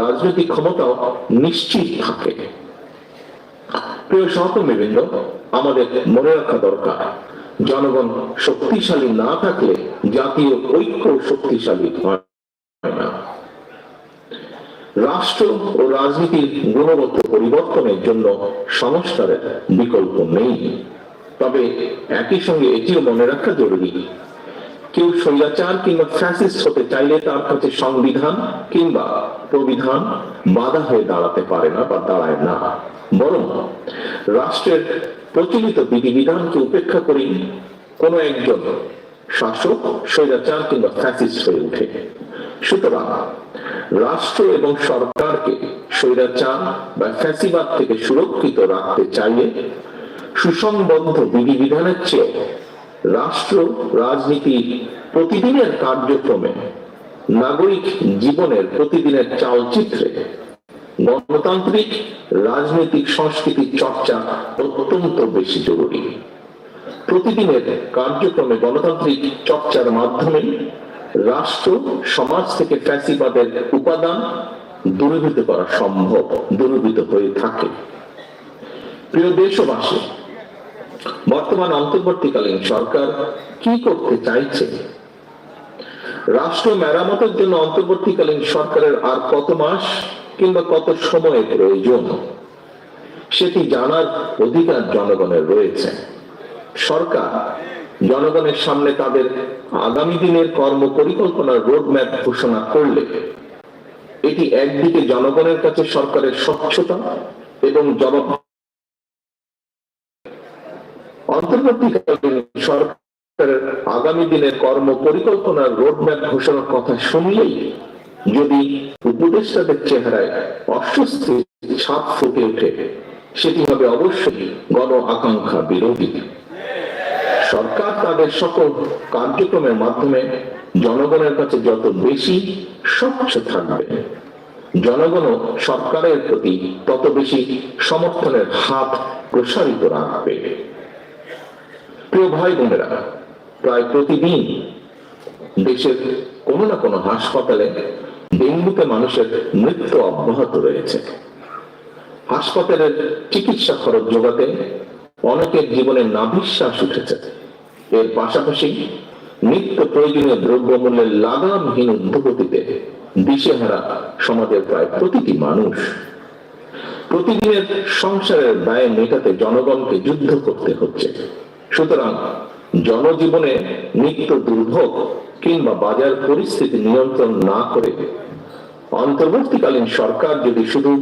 রাজনৈতিক ক্ষমতাও নিশ্চিত থাকে। প্রিয় সহকর্মীবৃন্দ আমাদের মনে রাখা দরকার, জনগণ শক্তিশালী না থাকলে জাতীয় ঐক্য শক্তিশালী রাষ্ট্র ও রাজনীতির গুণগত পরিবর্তনের জন্য সংস্কারের বিকল্প নেই। তবে একই সঙ্গে এটিও মনে রাখা জরুরি কেউ স্বৈরাচার কিংবা ফ্যাসিস্ট হতে চাইলে তার কাছে সংবিধান কিংবা প্রবিধান বাধা হয়ে দাঁড়াতে পারে না বা দাঁড়ায় না। বরং রাষ্ট্রের প্রচলিত বিধিবিধানকে উপেক্ষা করে কোন একজন শাসক স্বৈরাচার কিংবা ফ্যাসিস্ট হয়ে ওঠে। সুতরাং রাষ্ট্র এবং সরকারকে স্বৈরাচার বা ফ্যাসিবাদ থেকে সুরক্ষিত রাখতে চাইলে সুসংবদ্ধ বিধিবিধানের চেয়ে রাষ্ট্র, রাজনীতি প্রতিদিনের কার্যক্রমে, নাগরিক জীবনের প্রতিদিনের চালচিত্রে, গণতান্ত্রিক, রাজনৈতিক সংস্কৃতির চর্চা অত্যন্ত বেশি জরুরি। প্রতিদিনের কার্যক্রমে গণতান্ত্রিক চর্চার মাধ্যমে রাষ্ট্র, সমাজ থেকে ফ্যাসিবাদের উপাদান দূরীভূত করা সম্ভব, দূরীভূত হয়ে থাকে। প্রিয় দেশবাসী বর্তমান অন্তর্বর্তীকালীন সরকার কি করতে চাইছে? রাষ্ট্র মেরামতের জন্য অন্তর্বর্তীকালীন সরকারের আর কত মাস কিংবা কত সময় প্রয়োজন? সেটি জানার অধিকার জনগণের রয়েছে। সরকার জনগণের সামনে তাদের আগামী দিনের কর্ম পরিকল্পনার রোডম্যাপ ঘোষণা করলে এটি একদিকে জনগণের কাছে সরকারের স্বচ্ছতা এবং জবাব অন্তর্বর্তীকালীন সরকারের আগামী দিনের কর্ম পরিকল্পনার রোডম্যাপ ঘোষণার কথা শুনলেই যদি উপদেষ্টাদের চেহারায় অস্বস্তি ছাপ ফুটে ওঠে, সেটি হবে অবশ্যই গণ আকাঙ্ক্ষা বিরোধী। সরকার তাদের সকল কার্যক্রমের মাধ্যমে জনগণের কাছে যত বেশি স্বচ্ছ থাকবে, জনগণও সরকারের প্রতি তত বেশি সমর্থনের হাত প্রসারিত রাখবে। প্রিয় ভাই বোনেরা, প্রায় প্রতিদিন দেশের কোনো না কোনো হাসপাতালে ডেঙ্গুতে মানুষের মৃত্যু অব্যাহত রয়েছে। হাসপাতালের চিকিৎসা খরচ যোগাতে অনেকের জীবনে নাভিশ্বাস উঠেছে। এর পাশাপাশি নিত্য প্রয়োজনীয় দ্রব্যমূল্যের লাগামহীন ঊর্ধ্বগতিতে দিশেহারা সমাজের প্রায় প্রতিটি মানুষ প্রতিদিনের সংসারের ব্যয় মেটাতে জনগণকে যুদ্ধ করতে হচ্ছে। সুতরাং জনজীবনে নিত্য দুর্ভোগ কিংবা বাজার পরিস্থিতি নিয়ন্ত্রণ না করে অন্তর্বর্তীকালীন সরকার যদি শুধু